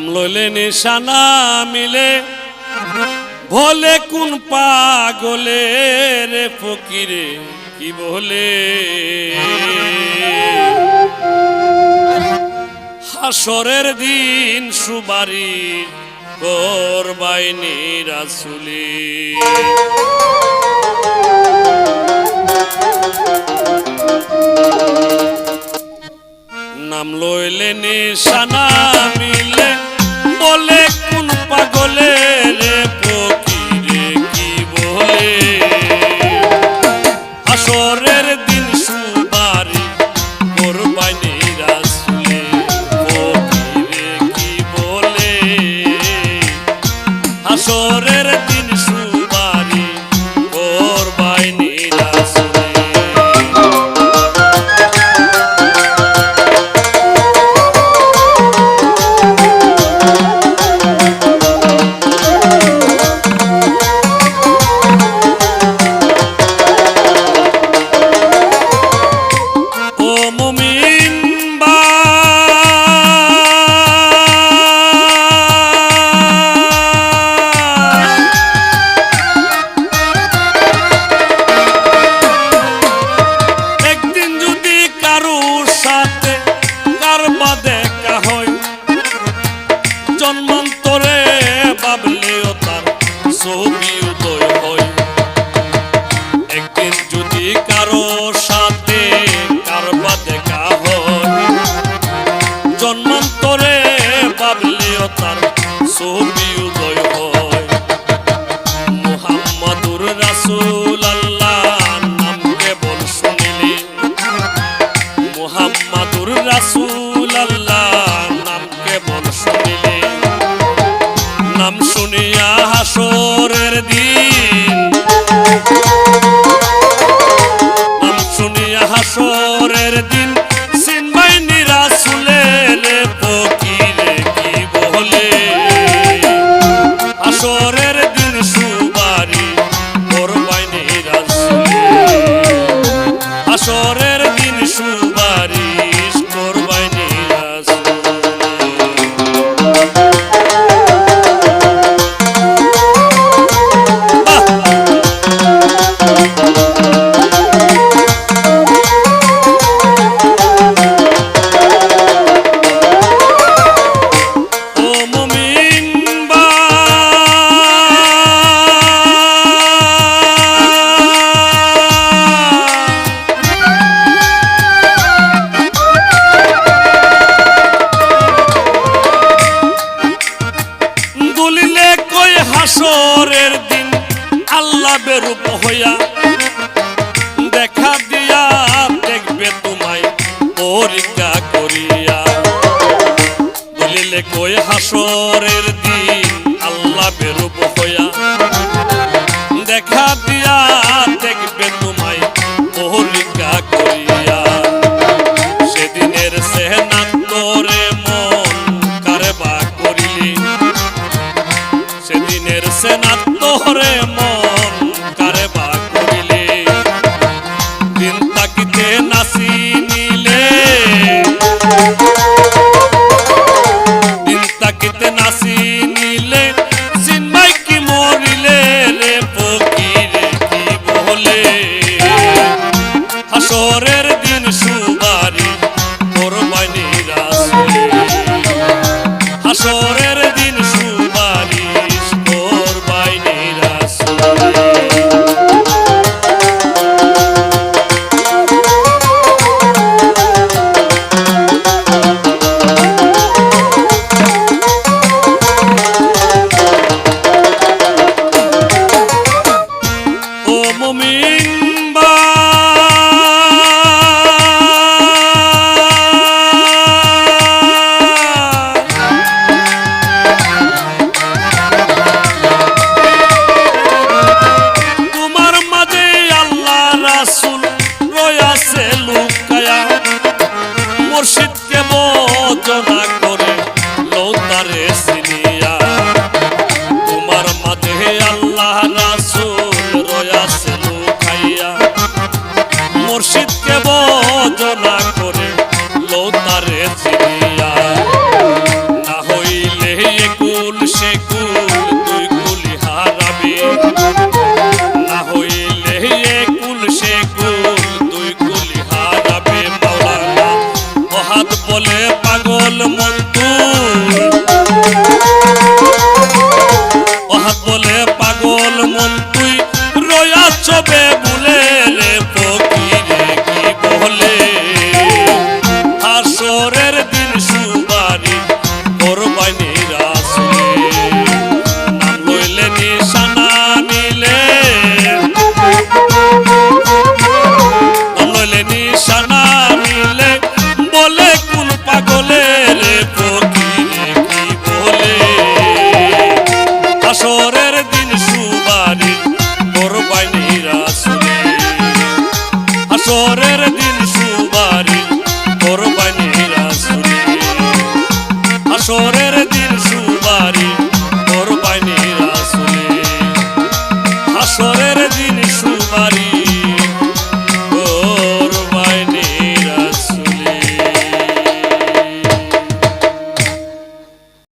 নাম লইলে নিশানা মিলে। ভোলে কোন পাগলে রে ফকিরে, কি বলে? হাসরের দিন সুবারি করবাইনি রাসুলি। নাম লইলে নিশানা I'm sorry. অগ্নি উদয় হয়। একদিন যদি কারও হাসরের দিন আল্লাহ বেরূপ হইয়া দেখা দিয়া দেখবে তোমায় পরীক্ষা করিয়া। বলিলে, কই হাসরের দিন আল্লাহ বেরূপ হইয়া দেখা দিয়া abraço.